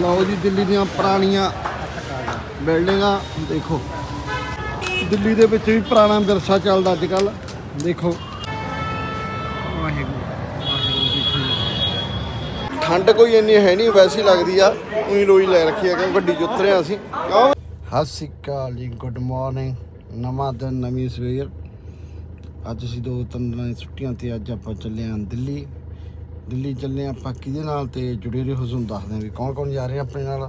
ਲਓ ਜੀ ਦਿੱਲੀ ਦੀਆਂ ਪੁਰਾਣੀਆਂ ਬਿਲਡਿੰਗਾਂ ਦੇਖੋ। ਦਿੱਲੀ ਦੇ ਵਿੱਚ ਵੀ ਪੁਰਾਣਾ ਵਿਰਸਾ ਚੱਲਦਾ ਅੱਜ ਕੱਲ ਦੇਖੋ ਠੰਡ ਕੋਈ ਇੰਨੀ ਹੈ ਨਹੀਂ ਵੈਸੀ ਲੱਗਦੀ ਆ। ਉਹੀ ਲੋਈ ਲੈ ਰੱਖੀ ਆ ਕਿ ਗੱਡੀ 'ਚ ਉਤਰੇ ਆ ਅਸੀਂ। ਕਿਉਂ? ਸਤਿ ਸ਼੍ਰੀ ਅਕਾਲ ਜੀ ਗੁੱਡ ਮਾਰਨਿੰਗ। ਨਵਾਂ ਦਿਨ ਨਵੀਂ ਸਵੇਰ। ਅੱਜ ਅਸੀਂ ਦੋ ਤਿੰਨ ਦਿਨਾਂ ਦੀ ਛੁੱਟੀਆਂ ਤੇ ਅੱਜ ਆਪਾਂ ਚੱਲੇ ਆਂ ਦਿੱਲੀ। ਦਿੱਲੀ ਚੱਲੇ ਆਪਾਂ ਕਿਹਦੇ ਨਾਲ ਤੇ ਜੁੜੇ ਰਹੋ ਤੁਹਾਨੂੰ ਦੱਸਦੇ ਆਂ ਵੀ ਕੌਣ ਕੌਣ ਜਾ ਰਹੇ ਆਪਣੇ ਨਾਲ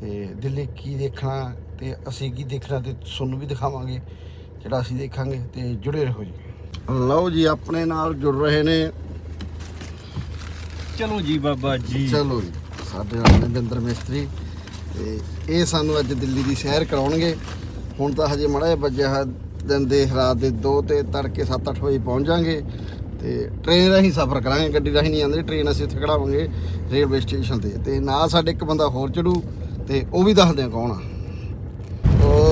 ਤੇ ਦਿੱਲੀ ਕੀ ਦੇਖਣਾ ਤੇ ਅਸੀਂ ਕੀ ਦੇਖਣਾ ਤੇ ਤੁਹਾਨੂੰ ਵੀ ਦਿਖਾਵਾਂਗੇ ਜਿਹੜਾ ਅਸੀਂ ਦੇਖਾਂਗੇ ਤੇ ਜੁੜੇ ਰਹੋ ਜੀ। ਲਓ ਜੀ ਆਪਣੇ ਨਾਲ ਜੁੜ ਰਹੇ ਨੇ। ਚਲੋ ਜੀ ਬਾਬਾ ਜੀ। ਚਲੋ ਜੀ ਸਾਡੇ ਨਾਲ ਨਵਿੰਦਰ ਮਿਸਤਰੀ ਤੇ ਇਹ ਸਾਨੂੰ ਅੱਜ ਦਿੱਲੀ ਦੀ ਸੈਰ ਕਰਾਉਣਗੇ। ਹੁਣ ਤਾਂ ਹਜੇ ਮੜਾ ਜਿਹਾ ਵੱਜਿਆ ਹੈ ਦਿਨ ਦੇ ਰਾਤ ਦੇ 2 ਤੇ ਤੜਕੇ 7-8 ਵਜੇ ਪਹੁੰਚ ਜਾਾਂਗੇ। ਤੇ ਟ੍ਰੇਨ ਰਾਹੀਂ ਸਫ਼ਰ ਕਰਾਂਗੇ ਗੱਡੀ ਰਾਹੀਂ ਨਹੀਂ ਆਉਂਦੇ ਟ੍ਰੇਨ ਅਸੀਂ ਉੱਥੇ ਖੜਾਵਾਂਗੇ ਰੇਲਵੇ ਸਟੇਸ਼ਨ ਤੇ। ਤੇ ਨਾਲ ਸਾਡੇ ਇੱਕ ਬੰਦਾ ਹੋਰ ਚੜੂ ਤੇ ਉਹ ਵੀ ਦੱਸਦੇ ਆ ਕੌਣ ਆ।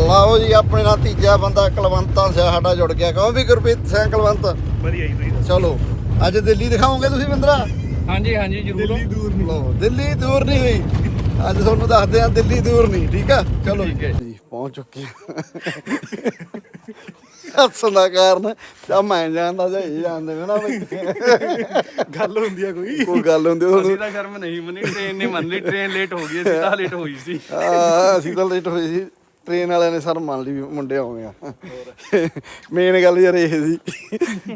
ਲਓ ਜੀ ਆਪਣੇ ਨਾਲ ਤੀਜਾ ਬੰਦਾ ਕੁਲਵੰਤਾਂ ਸਿਆ ਸਾਡਾ ਜੁੜ ਗਿਆ। ਕਹੋ ਵੀ ਗੁਰਪ੍ਰੀਤ ਸਿੰਘ ਕੁਲਵੰਤ। ਵਧੀਆ ਜੀ ਤੁਸੀਂ ਚਲੋ ਅੱਜ ਦਿੱਲੀ ਦਿਖਾਓਗੇ ਤੁਸੀਂ ਬਿੰਦਰਾ? ਹਾਂਜੀ ਹਾਂਜੀ ਜ਼ਰੂਰ। ਦਿੱਲੀ ਦੂਰ ਲਓ ਦਿੱਲੀ ਦੂਰ ਨਹੀਂ ਹੋਈ। ਅੱਜ ਤੁਹਾਨੂੰ ਦੱਸਦੇ ਆ ਦਿੱਲੀ ਦੂਰ ਨਹੀਂ ਠੀਕ ਆ? ਚਲੋ। ਜੀ। ਪਹੁੰਚ ਚੁੱਕੇ ਆ। ਹੱਸਣ ਦਾ ਕਾਰਨ। ਤਾਂ ਮੈਂ ਜਾਣਦਾ ਜਾਂ ਇਹ ਜਾਣਦੇ ਨੇ ਨਾ ਬਈ। ਗੱਲ ਹੁੰਦੀ ਆ ਕੋਈ। ਕੋਈ ਗੱਲ ਹੁੰਦੀ ਅਸੀਂ ਤਾਂ ਸ਼ਰਮ ਨਹੀਂ ਮੰਨੀ ਟ੍ਰੇਨ ਨੇ ਮੰਨ ਲਈ ਟ੍ਰੇਨ ਲੇਟ ਹੋ ਗਈ ਅਸੀਂ ਤਾਂ ਲੇਟ ਹੋਈ ਸੀ। ਆ ਅਸੀਂ ਤਾਂ ਲੇਟ ਹੋਏ ਸੀ। ਟ੍ਰੇਨ ਵਾਲਿਆਂ ਨੇ ਸਰ ਮੰਨ ਲਈ ਵੀ ਮੁੰਡੇ ਆਉਣੇ ਆ। ਮੇਨ ਗੱਲ ਯਾਰ ਇਹ ਸੀ।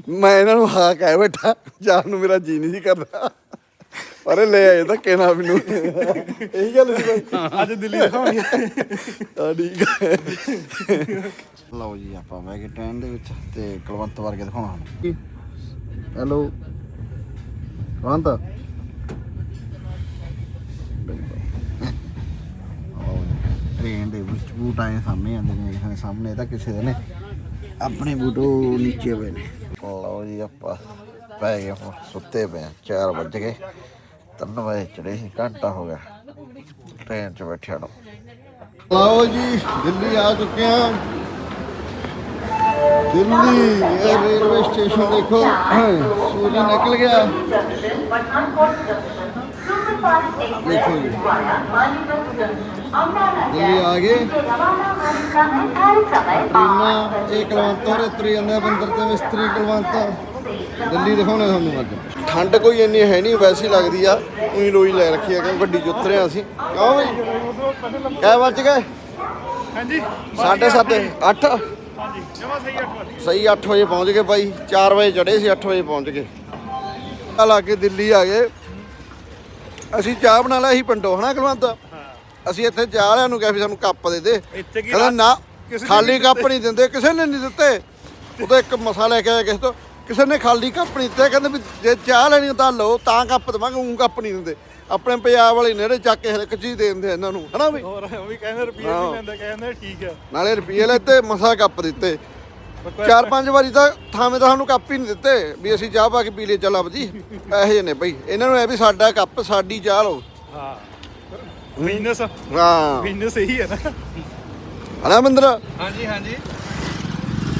ਮੈਂ ਇਹਨਾਂ ਨੂੰ ਹਾਂ ਕਹਿ ਬੈਠਾ ਜਾਣ ਨੂੰ ਮੇਰਾ ਜੀ ਨਹੀਂ ਸੀ ਕਰਦਾ। ਇਹ ਲੈ ਆਏ ਧੱਕੇ ਨਾਲ ਮੈਨੂੰ? ਇਹੀ ਗੱਲ ਸੀ ਬਾਈ। ਅੱਜ ਦਿੱਲੀ ਦਿਖਾਉਣੀ ਆ। ਠੀਕ ਹੈ ਲਓ ਜੀ ਆਪਾਂ ਬਹਿ ਗਏ ਟ੍ਰੇਨ ਦੇ ਵਿੱਚ ਤੇ ਕੁਲਵੰਤ ਵਰਗੇ ਦਿਖਾਉਣਾ ਹੁਣ। ਹੈਲੋ। ਕੁਲਵੰਤ। ਟ੍ਰੇਨ ਦੇ ਵਿੱਚ ਬੂਟ ਆਏ ਸਾਹਮਣੇ ਆਉਂਦੇ ਨੇ ਇਹ ਸਾਹਮਣੇ ਤਾਂ ਕਿਸੇ ਦੇ ਨੇ। ਆਪਣੇ ਬੂਟ ਨੀਚੇ ਪਏ ਨੇ। ਲਓ ਜੀ ਆਪਾਂ ਪੈ ਗਏ ਸੁੱਤੇ ਪਏ 4 ਵਜ ਗਏ। 3 ਵਜੇ ਚੜੇ ਸੀ, ਘੰਟਾ ਹੋ ਗਿਆ। ਟ੍ਰੇਨ 'ਚ ਬੈਠਿਆ ਨੂੰ। ਲਓ ਜੀ, ਦਿੱਲੀ ਆ ਚੁੱਕੇ ਆ ਦਿੱਲੀ ਇਹ ਰੇਲਵੇ ਸਟੇਸ਼ਨ ਦੇਖੋ, ਸੂਰਜ ਨਿਕਲ ਗਿਆ। ਦੇਖੋ ਜੀ। ਦਿੱਲੀ ਆ ਗਏ। ਟ੍ਰੇਨਾਂ ਇਹ ਕਲਵੰਤ ਹੋਰ ਉਤਰੀ ਜਾਂਦੇ ਆ, ਬੰਦਰ ਤੇ ਮਿਸਤਰੀ ਕਲਵੰਤ। ਦਿੱਲੀ ਦਿਖਾਉਣੇ ਤੁਹਾਨੂੰ ਅੱਜ। ਠੰਡ ਕੋਈ ਇੰਨੀ ਹੈ ਨਹੀਂ ਵੈਸੀ ਲੱਗਦੀ ਆ। ਉਹੀ ਲੋਈ ਲੈ ਰੱਖੀ ਆ ਕਿ ਗੱਡੀ 'ਚ ਉਤਰੇ ਆ ਅਸੀਂ। ਕਿਉਂ ਬਈ? ਕੈ ਵੱਜ ਗਏ? ਹਾਂਜੀ। ਸਾਢੇ ਸੱਤ ਅੱਠ? ਹਾਂਜੀ ਜਮਾ ਸਹੀ ਅੱਠ ਸਹੀ 8 ਵਜੇ ਪਹੁੰਚ ਗਏ ਬਾਈ। 4 ਵਜੇ ਚੜੇ ਸੀ 8 ਵਜੇ ਪਹੁੰਚ ਗਏ। ਆ ਲਾ ਕੇ ਦਿੱਲੀ ਆ ਗਏ। ਅਸੀਂ ਚਾਹ ਬਣਾ ਲਿਆ ਸੀ ਪਿੰਡੋਂ ਹਨਾ ਕੁਲਵੰਤ? ਅਸੀਂ ਇੱਥੇ ਚਾਹ ਵਾਲਿਆਂ ਨੂੰ ਕਿਹਾ ਵੀ ਸਾਨੂੰ ਕੱਪ ਦੇ ਦੇ। ਇੱਥੇ ਕੀ ਕਹਿੰਦਾ ਨਾ ਖਾਲੀ ਕੱਪ ਨਹੀਂ ਦਿੰਦੇ ਕਿਸੇ ਨੇ ਨਹੀਂ ਦਿੱਤੇ। ਉਹ ਤਾਂ ਇੱਕ ਮਸਾ ਲੈ ਕੇ ਆਇਆ ਕਿਸੇ ਤੋਂ। ਕਿਸੇ ਨੇ ਖਾਲੀ ਕੱਪ ਨਹੀਂ ਦਿੱਤੇ ਕਹਿੰਦੇ ਵੀ ਜੇ ਚਾਹ ਲੈਣੀ ਤਾਂ ਲਓ ਤਾਂ ਕੱਪ ਦੇਵਾਂਗੇ ਉਹ ਕੱਪ ਨਹੀਂ ਦਿੰਦੇ। ਆਪਣੇ ਪੰਜਾਬ ਵਾਲੇ ਨੇੜੇ ਚੱਕ ਕੇ ਹਰ ਇੱਕ ਚੀਜ਼ ਦੇ ਦਿੰਦੇ ਇਹਨਾਂ ਨੂੰ ਹਨਾ ਬਈ ਹੋਰ ਉਹ ਵੀ ਕਹਿੰਦੇ ਹਾਂ। ਨਹੀਂ ਲੈਂਦਾ ਕਹਿੰਦੇ ਠੀਕ ਆ। ਨਾਲੇ ਰੁਪਈਏ ਲੈਤੇ ਮਸਾ ਕੱਪ ਦਿੱਤੇ। ਚਾਰ ਪੰਜ ਵਾਰੀ ਤਾਂ ਥਾਵੇਂ ਤਾਂ ਸਾਨੂੰ ਕੱਪ ਹੀ ਨਹੀਂ ਦਿੱਤੇ ਵੀ ਅਸੀਂ ਚਾਹ ਪਾ ਕੇ ਪੀ ਲਈ ਚੱਲ ਆਪਦੀ ਇਹੋ ਜਿਹੇ ਨੇ ਬਈ। ਇਹਨਾਂ ਨੂੰ ਇਹ ਵੀ ਸਾਡਾ ਕੱਪ ਸਾਡੀ ਚਾਹ ਲਓ। ਹਾਂ। ਬਿਜ਼ਨਸ ਹਾਂ। ਬਿਜ਼ਨਸ ਇਹੀ ਹੈ ਨਾ। ਹਨਾ ਮੰਦਰ ਹਾਂਜੀ ਹਾਂਜੀ।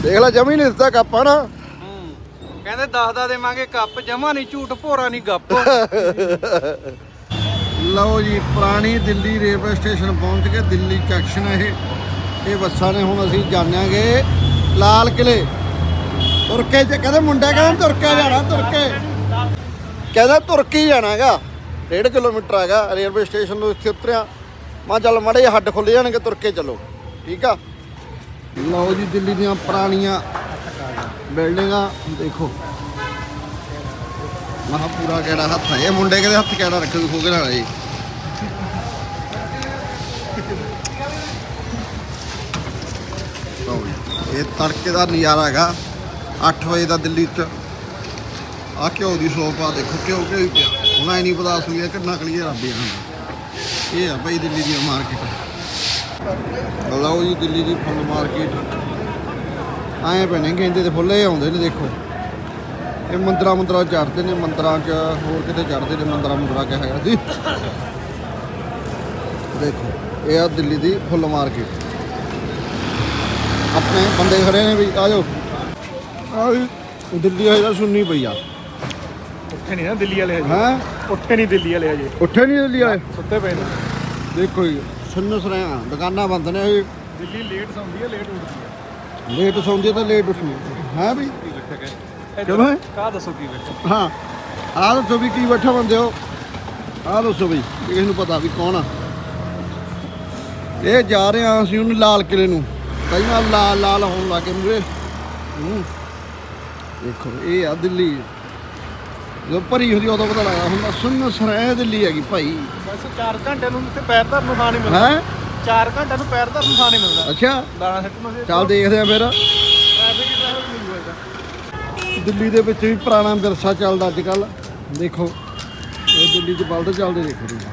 ਦੇਖ ਲੈ ਜਮੀ ਨਹੀਂ ਦਿੱਤਾ ਕੱਪ ਹਨਾ? ਕਹਿੰਦੇ 10 ਦਾ ਦੇਵਾਂਗੇ ਕੱਪ, ਜਮਾ ਨਹੀਂ ਝੂਠ, ਭੋਰਾ ਨਹੀਂ ਗੱਪ। ਲਓ ਜੀ, ਪੁਰਾਣੀ ਦਿੱਲੀ ਰੇਲਵੇ ਸਟੇਸ਼ਨ ਪਹੁੰਚ ਕੇ ਦਿੱਲੀ ਜੰਕਸ਼ਨ ਇਹ। ਇਹ ਬੱਸਾਂ ਨੇ ਹੁਣ ਅਸੀਂ ਜਾਣਾਂਗੇ ਲਾਲ ਕਿਲੇ ਤੁਰ ਕੇ ਜੇ, ਕਹਿੰਦੇ ਮੁੰਡਾ ਕਹਿੰਦਾ ਤੁਰ ਕੇ ਜਾਣਾ ਤੁਰਕੇ ਕਹਿੰਦਾ ਤੁਰ ਕੇ ਹੀ ਜਾਣਾਗਾ। 1.5 ਕਿਲੋਮੀਟਰ ਹੈਗਾ, ਰੇਲਵੇ ਸਟੇਸ਼ਨ ਤੋਂ ਇੱਥੇ ਉਤਰਿਆ। ਮੈਂ ਕਿਹਾ ਚੱਲ ਮੜੇ ਹੱਡ ਖੁੱਲ ਜਾਣਗੇ, ਤੁਰ ਕੇ ਚੱਲੋ। ਠੀਕ ਆ? ਲਓ ਜੀ, ਦਿੱਲੀ ਦੀਆਂ ਪੁਰਾਣੀਆਂ ਬਿਲਡਿੰਗਾਂ, ਦੇਖੋ। ਮਹਾ ਪੂਰਾ ਕਿਹੜਾ ਹੱਥ ਹੈ ਇਹ ਮੁੰਡੇ ਕਿਹਦੇ ਹੱਥ ਕਿਹੜਾ ਰੱਖਣ ਖੋ ਕੇ ਨਾ ਜੀ। ਇਹ ਤੜਕੇ ਦਾ ਨਜ਼ਾਰਾ ਹੈਗਾ। 8 ਵਜੇ ਦਾ ਦਿੱਲੀ ਚ। ਆ ਘਿਓ ਦੀ ਸੋਪ ਆ, ਦੇਖੋ, ਘਿਓ ਘਿਓ ਹੀ ਪਿਆ। ਹੁਣ ਐ ਨਹੀਂ ਪਤਾ ਅਸਲੀ ਕਿੰਨਾ ਕਲੀਅਰ ਨਕਲੀ ਹੈ। ਇਹ ਆ ਭਾਈ ਦਿੱਲੀ ਦੀ ਮਾਰਕੀਟ ਲਓ ਜੀ, ਦਿੱਲੀ ਦੀ ਫੁੱਲ ਮਾਰਕੀਟ ਆਏ ਪੈਣੇ ਕਹਿੰਦੇ ਤੇ ਫੁੱਲੇ ਆਉਂਦੇ ਨੇ ਦੇਖੋ। ਇਹ ਮੰਦਰਾਂ ਮੰਦਰਾਂ ਚੜਦੇ ਨੇ ਮੰਦਰਾਂ 'ਚ ਹੋਰ ਕਿਤੇ ਚੜਦੇ ਨੇ ਮੰਦਰਾਂ ਮੰਦਰਾਂ ਕਿਹਾ ਹੈਗਾ ਸੀ ਦੇਖੋ ਇਹ ਆ ਦਿੱਲੀ ਦੀ ਫੁੱਲ ਮਾਰਕੀਟ। ਆਪਣੇ ਬੰਦੇ ਖੜੇ ਨੇ ਵੀ ਆ ਜਾਓ। ਆ ਵੀ ਦਿੱਲੀ ਹਜੇ ਤਾਂ ਸੁਣਨੀ ਪਈ ਆ। ਉੱਠੇ ਨਹੀਂ ਨਾ ਦਿੱਲੀ ਵਾਲੇ ਹਜੇ। ਹੈ? ਉੱਠੇ ਨਹੀਂ ਦਿੱਲੀ ਵਾਲੇ ਹਜੇ। ਉੱਠੇ ਨਹੀਂ ਦਿੱਲੀ ਆਏ ਸੁੱਤੇ ਪਏ ਨੇ। ਦੇਖੋ ਜੀ ਸੁੰਨ ਸਰਿਆ ਦੁਕਾਨਾਂ ਬੰਦ ਨੇ ਇਹ ਦਿੱਲੀ ਲੇਟ ਸੌਂਦੀ ਹੈ ਲੇਟ ਉੱਠਦੀ ਹੈ ਲੇਟ ਸੌਂਦੀ ਤਾਂ ਲੇਟ ਉੱਠੀ। ਹੈ ਵੀ? ਕੀ ਬੈਠਾ ਕਹੇ ਕਿਵੇਂ? ਕਾ ਦੱਸੋ ਕੀ ਬੈਠਾ ਹਾਂ। ਆਹ ਦੱਸੋ ਵੀ ਕੀ ਬੈਠਾ ਬੰਦੇ ਹੋ? ਆਹ ਦੱਸੋ ਵੀ ਕਿਸ ਨੂੰ ਪਤਾ ਵੀ ਕੌਣ ਆ। ਇਹ ਜਾ ਰਹੇ ਆ ਅਸੀਂ ਉਹਨੂੰ ਲਾਲ ਕਿਲੇ ਨੂੰ। ਕਈ ਵਾਰ ਲਾਲ ਲਾਲ ਹੋਣ ਲੱਗੇ ਮੂਰੇ ਹੂੰ। ਦੇਖੋ ਇਹ ਆ ਦਿੱਲੀ। ਜਦੋਂ ਭਰੀ ਹੁੰਦੀ ਉਦੋਂ ਪਤਾ ਲੱਗਦਾ ਹੁੰਦਾ ਸੁੰਨ ਸਰਾਏ ਦਿੱਲੀ ਹੈਗੀ ਭਾਈ। ਬਸ 4 ਘੰਟੇ ਨੂੰ ਤੇ ਪੈਰ ਧਰਨ ਨੂੰ ਥਾਂ ਨਹੀਂ ਮਿਲਦਾ। ਹੈ? 4 ਘੰਟੇ ਨੂੰ ਪੈਰ ਧਰਨ ਥਾਂ ਨਹੀਂ ਮਿਲਦਾ। ਅੱਛਾ। ਦਾਣਾ ਸੱਟ ਨੂੰ ਚੱਲ ਦੇਖਦੇ ਆ ਫਿਰ। ਟ੍ਰੈਫਿਕ ਟ੍ਰੈਫਿਕ ਨਹੀਂ ਹੋਏਗਾ ਦਿੱਲੀ ਦੇ ਵਿੱਚ ਵੀ ਪੁਰਾਣਾ ਵਿਰਸਾ ਚੱਲਦਾ ਅੱਜ ਕੱਲ ਦੇਖੋ ਇਹ ਦਿੱਲੀ 'ਚ ਬਲਦ ਚੱਲਦੇ ਦੇਖੋ ਤੁਸੀਂ।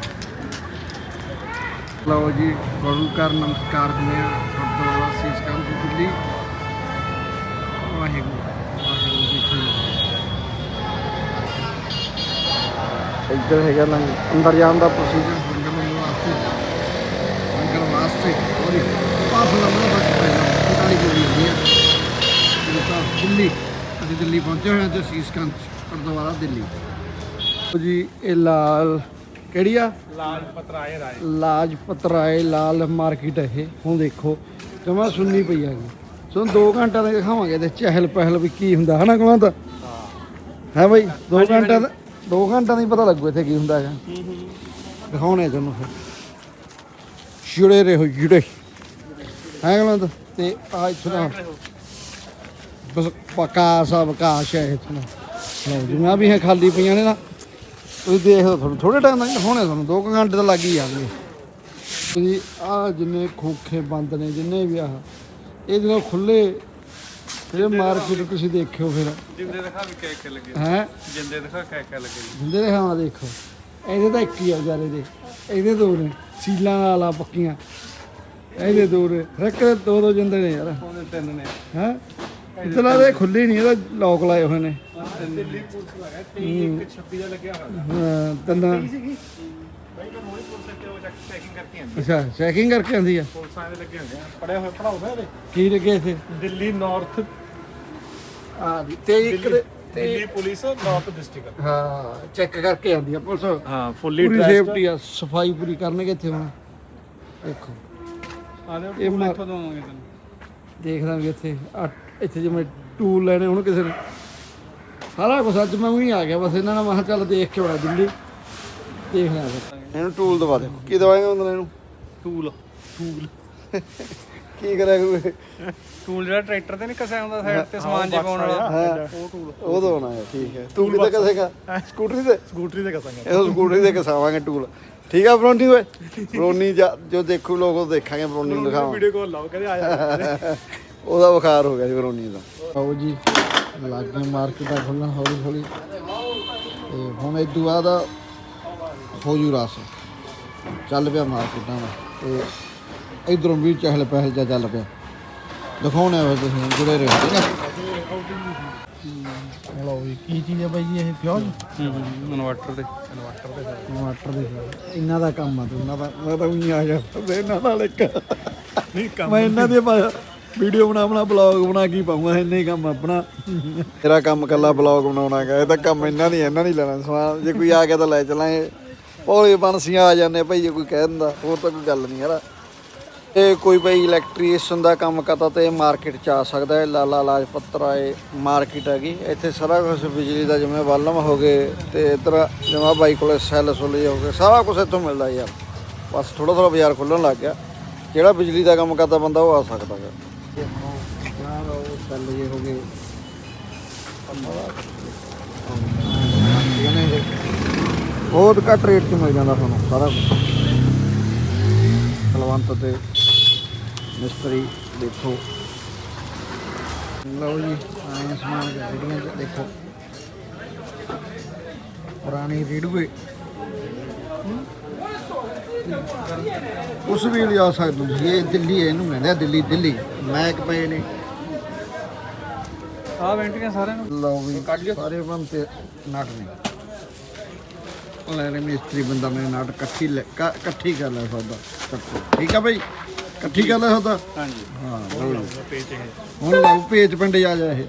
ਲਓ ਜੀ ਗੁਰੂ ਘਰ ਨਮਸਕਾਰ ਦਿੰਦੇ ਆ ਗੁਰਦੁਆਰਾ ਸੀਸ ਕੰਮ ਦੀ ਦਿੱਲੀ। ਵਾਹਿਗੁਰੂ ਵਾਹਿਗੁਰੂ ਜੀ ਕੀ। ਇੱਧਰ ਹੈਗਾ ਲੰਗ ਅੰਦਰ ਜਾਣ ਦਾ ਪ੍ਰੋਸੀਜਰ ਵਾਸਤੇ ਔਰ ਪਾਸ ਲੰਗਰ ਬਸ ਪਹਿਲਾਂ ਇਟਾਲੀ ਕੋਈ ਹੁੰਦੀ ਹੈ ਇਹ ਤਾਂ ਦਿੱਲੀ ਅਸੀਂ ਦਿੱਲੀ ਪਹੁੰਚੇ ਹੋਏ ਹਾਂ ਤੇ ਸੀਸ ਕੰਚ ਗੁਰਦੁਆਰਾ ਦਿੱਲੀ। ਲਓ ਜੀ ਇਹ ਲਾਲ ਕਿਹੜੀ ਆ? ਲਾਲ ਪਤਰਾਏ ਰਾਏ ਲਾਜਪਤ ਰਾਏ ਲਾਲ ਮਾਰਕੀਟ ਇਹ। ਹੁਣ ਦੇਖੋ ਜਮਾ ਸੁੰਨੀ ਪਈ ਹੈਗੀ ਸੋ 2 ਘੰਟਿਆਂ ਦੇ ਦਿਖਾਵਾਂਗੇ ਤੇ ਚਹਿਲ ਪਹਿਲ ਵੀ ਕੀ ਹੁੰਦਾ ਹਨਾ ਕਮਾਂ ਤਾਂ ਹੈ ਬਈ 2 ਘੰਟਿਆਂ ਦਾ 2 ਘੰਟਿਆਂ ਦਾ ਹੀ ਪਤਾ ਲੱਗੂ ਇੱਥੇ ਕੀ ਹੁੰਦਾ ਹੈਗਾ। ਦਿਖਾਉਣੇ ਤੁਹਾਨੂੰ ਫਿਰ। ਜੁੜੇ ਰਹੋ ਜੁੜੇ। ਹੈ ਤਾਂ? ਆ ਇੱਥੇ ਦਾ ਬਸ ਪਕਾਸ ਆ ਵਿਕਾਸ ਹੈ ਇੱਥੇ ਦਾ। ਲਓ ਵੀ ਹੈ ਖਾਲੀ ਪਈਆਂ ਨੇ ਨਾ। ਤੁਸੀਂ ਦੇਖ ਲਓ ਤੁਹਾਨੂੰ ਥੋੜੇ ਟਾਈਮ ਦਾ ਹੋਣੇ ਤੁਹਾਨੂੰ 2 ਘੰਟੇ ਤਾਂ ਲੱਗ ਹੀ ਜਾਣਗੇ। ਤੁਸੀਂ ਆ ਜਿੰਨੇ ਖੋਖੇ ਬੰਦ ਨੇ ਜਿੰਨੇ ਵੀ ਆ ਇਹ ਜਦੋਂ ਖੁੱਲੇ ਇਹ ਮਾਰਕੀਟ ਤੁਸੀਂ ਦੇਖਿਓ ਫਿਰ। ਜਿੰਦੇ ਦਿਖਾ ਵੀ ਕਹਿ ਕੇ ਲੱਗੇ। ਹੈ? ਜਿੰਦੇ ਦਿਖਾ ਕਹਿ ਕੇ ਲੱਗੇ ਜਿੰਦੇ ਦੇ ਹਾਂ ਦੇਖੋ। ਇਹਦੇ ਤਾਂ ਇੱਕ ਹੀ ਆ ਵਿਚਾਰੇ ਦੇ। ਇਹਦੇ ਦੋ ਨੇ ਸੀਲਾਂ ਵਾਲਾ ਪੱਕੀਆਂ। ਇਹਦੇ ਦੋ ਨੇ। ਰੱਖ ਦੇ ਦੋ ਦੋ ਜਿੰਦੇ ਨੇ ਯਾਰ। ਉਹਦੇ ਤਿੰਨ ਨੇ। ਹੈ? ਇਤਨਾ ਦੇ ਖੁੱਲੇ ਨਹੀਂ ਇਹਦਾ ਲੋਕ ਲਾਏ ਹੋਏ ਨੇ। ਦਿੱਲੀ ਪੁਲਿਸ ਲਗਾ 23 26 ਦਾ ਲੱਗਿਆ ਹੋਇਆ। ਹਾਂ, ਤਿੰਨ। ਸੀਗੀ? ਬਾਈ ਕੋ ਮੋੜੀ ਪੁਲਿਸ ਤੇ ਉਹ ਚੱਕ ਚੈਕਿੰਗ ਕਰਕੇ ਆਂਦੀ ਅੱਛਾ ਚੈਕਿੰਗ ਕਰਕੇ ਆਉਂਦੀ ਆ? ਪੁਲਿਸਾਂ ਦੇ ਲੱਗੇ ਹੁੰਦੇ ਆ। ਪੜਿਆ ਹੋਇਆ ਪੜਾਉਂਦਾ ਇਹਦੇ? ਕੀ ਲੱਗੇ ਇੱਥੇ? ਦਿੱਲੀ ਨਾਰਥ ਆ ਤੇ ਇੱਕ ਦੇ ਦਿੱਲੀ ਪੁਲਿਸ ਨਾਰਥ ਡਿਸਟ੍ਰਿਕਟ ਹਾਂ ਚੈੱਕ ਕਰਕੇ ਆਉਂਦੀ ਆ ਪੁਲਿਸ। ਹਾਂ ਫੁੱਲੀ ਪੂਰੀ ਸੇਫਟੀ ਆ। ਸਫ਼ਾਈ ਪੂਰੀ ਕਰਨਗੇ ਇੱਥੇ ਹੁਣ। ਦੇਖੋ। ਆਦੇ ਇਹ ਟੂਲ ਮਾਰ- ਇੱਥੋਂ ਦਵਾਂਗੇ ਤੈਨੂੰ ਦੇਖਦਾ ਵੀ ਇੱਥੇ। ਆ ਇੱਥੇ ਜਿਵੇਂ ਟੂਲ ਲੈਣੇ ਹੁਣ ਕਿਸੇ ਨੇ ਸਾਰਾ ਕੁਝ ਅੱਜ ਮੈਂ ਵੀ ਆ ਗਿਆ ਬਸ ਇਹਨਾਂ ਨੇ ਮੈਂ ਕਿਹਾ ਚੱਲ ਦੇਖ ਕੇ ਆਉਣਾ ਦਿੱਲੀ। ਦੇਖਣਾ ਫਿਰ ਇਹਨੂੰ ਟੂਲ ਦਵਾ ਦੇ। ਕੀ ਦਵਾਏਗਾ ਉਹਨਾਂ ਇਹਨੂੰ ਟੂਲ ਟੂਲ ਕੀ ਕਰਿਆ ਕੋਈ? ਟੂਲ ਜਿਹੜਾ ਟਰੈਕਟਰ ਤੇ ਨਹੀਂ ਕਸਿਆ ਹੁੰਦਾ ਸਾਈਡ ਤੇ ਸਮਾਨ ਜੇ ਪਾਉਣ ਵਾਲਾ। ਉਹ ਟੂਲ। ਉਹ ਦਵਾਉਣਾ ਹੈ ਠੀਕ ਹੈ। ਤੂੰ ਕਿਤੇ ਕਸੇਗਾ? ਸਕੂਟਰੀ ਤੇ? ਸਕੂਟਰੀ ਤੇ ਕਸਾਂਗੇ। ਇਹ ਸਕੂਟਰੀ ਤੇ ਕਸਾਵਾਂਗੇ ਟੂਲ। ਠੀਕ ਆ ਬਰੋਨੀ ਓਏ? ਬਰੋਨੀ ਜਾ- ਦੇਖੂ ਲੋਕ ਉਹ ਦੇਖਾਂਗੇ ਬਰੋਨੀ ਨੂੰ ਦਿਖਾਵਾਂਗੇ। ਵੀਡੀਓ ਕਾਲ ਲਾਓ ਕਹਿੰਦੇ ਆ ਜਾ। ਉਹਦਾ ਬੁਖਾਰ ਹੋ ਗਿਆ ਜੀ ਬਰੋਨੀ ਦਾ। ਆਓ ਜੀ ਲਾਗੇ ਮਾਰਕੀਟ ਆ ਖੁੱਲਣਾ ਹੌਲੀ ਹੌਲੀ। ਤੇ ਹੁਣ ਇਦੋਂ ਬਾਅਦ ਹੋ ਜੂ ਰਸ ਚੱਲ ਪਿਆ ਮਾਰਕੀਟਾਂ ਦਾ। ਤੇ ਇਧਰੋਂ ਵੀ ਚਹਿਲ ਪਹਿਲ ਜਾ ਚੱਲ ਪਿਆ। ਦਿਖਾਉਣੇ ਹੋਏ ਤੁਸੀਂ ਜੁੜੇ ਰਹੋ ਠੀਕ ਹੈ। ਲਓ ਜੀ ਕੀ ਚੀਜ਼ ਹੈ ਬਾਈ ਜੀ ਇਹ ਫਿਊਜ਼? ਇਨਵਰਟਰ ਤੇ ਇਨਵਰਟਰ ਤੇ ਟਮਾਟਰ ਦੇ ਇਹਨਾਂ ਦਾ ਕੰਮ ਆ ਤੇ ਇਹਨਾਂ ਦਾ ਮੈਂ ਤਾਂ ਉਹੀ ਆ ਜਾ ਇਹਨਾਂ ਨਾਲ ਇੱਕ ਨਹੀਂ ਮੈਂ ਇਹਨਾਂ ਦੇ ਵੀਡੀਓ ਬਣਾ ਬਣਾ ਬਲੌਗ ਬਣਾ ਕੀ ਪਾਉਂਗਾ ਇੰਨੇ ਹੀ ਕੰਮ ਆਪਣਾ। ਤੇਰਾ ਕੰਮ ਕੱਲਾ ਬਲੌਗ ਬਣਾਉਣਾ ਹੈਗਾ ਇਹ ਤਾਂ ਕੰਮ ਇਹਨਾਂ ਨਹੀਂ ਇਹਨਾਂ ਨਹੀਂ ਲੈਣਾ। ਸਮਾਨ ਜੇ ਕੋਈ ਆ ਗਿਆ ਤਾਂ ਲੈ ਚਲਾਂਗੇ। ਭੋਲੇ ਬੰਸੀਆਂ ਆ ਜਾਂਦੇ ਭਾਈ ਜੇ ਕੋਈ ਕਹਿ ਦਿੰਦਾ ਹੋਰ ਤਾਂ ਕੋਈ ਗੱਲ ਨਹੀਂ ਯਾਰ। ਇਹ ਕੋਈ ਭਾਈ ਇਲੈਕਟ੍ਰੀਸ਼ੀਅਨ ਦਾ ਕੰਮ ਕਰਦਾ ਤੇ ਮਾਰਕੀਟ ਚ ਆ ਸਕਦਾ ਹੈ, ਲਾਲਾ ਲਾਜਪਤ ਰਾਏ ਮਾਰਕੀਟ ਹੈਗੀ। ਇੱਥੇ ਸਾਰਾ ਕੁਝ ਬਿਜਲੀ ਦਾ ਜਿਵੇਂ ਬਾਲਮ ਹੋ ਗਏ ਤੇ ਇਧਰ ਜਿਵੇਂ ਬਾਈ ਕੋਲੇ ਸੈੱਲ ਸੁੱਲ ਹੋ ਗਏ, ਸਾਰਾ ਕੁਝ ਇੱਥੋਂ ਮਿਲਦਾ ਯਾਰ। ਬਸ ਥੋੜਾ ਥੋੜਾ ਬਾਜ਼ਾਰ ਖੁੱਲਣ ਲੱਗ ਗਿਆ। ਜਿਹੜਾ ਬਿਜਲੀ ਦਾ ਕੰਮ ਕਰਦਾ ਬੰਦਾ ਉਹ ਆ ਸਕਦਾ ਹੈ। ਯਾਰ ਉਹ ਸੈੱਲ ਜੇ ਹੋ ਗਏ ਬਹੁਤ ਘੱਟ ਰੇਟ 'ਚ ਮਿਲ ਜਾਂਦਾ ਤੁਹਾਨੂੰ ਸਾਰਾ ਕੁਝ ਕਲਵੰਤ ਤੇ ਮਿਸਤਰੀ ਦੇਖੋ। ਲਓ ਜੀ ਆਏ ਸਮਾਨ 'ਚ ਦੇਖੋ। ਪੁਰਾਣੀ ਰੇੜੂਏ। ਉਸ ਵੀ ਲਿਆ ਸਕਦੇ ਤੁਸੀਂ ਇਹ ਦਿੱਲੀ ਇਹਨੂੰ ਕਹਿੰਦੇ ਆ ਦਿੱਲੀ ਦਿੱਲੀ। ਮੈਕ ਪਏ ਨੇ। ਆ ਵੈਂਟੀਆਂ ਸਾਰਿਆਂ ਨੂੰ। ਲਓ ਵੀ ਸਾਰੇ ਬੰਦੇ ਨਟ ਨੇ। ਲੈ ਰੇ ਮਿਸਤਰੀ ਬੰਦਾ ਮੇਰੇ ਨਾਲ ਇਕੱਠੀ ਲੈ- ਇਕੱਠੀ ਕਰ ਲੈ ਸੌਦਾ। ਠੀਕ ਆ ਭਾਈ ਇਕੱਠੀ ਕਰ ਲੈ ਸੌਦਾ ਹਾਂਜੀ। ਹਾਂ ਲਓ ਜੀ। ਹੁਣ ਲਾਉ ਪੇਚ ਪਿੰਡ ਜਾ ਜਾ ਇਹ।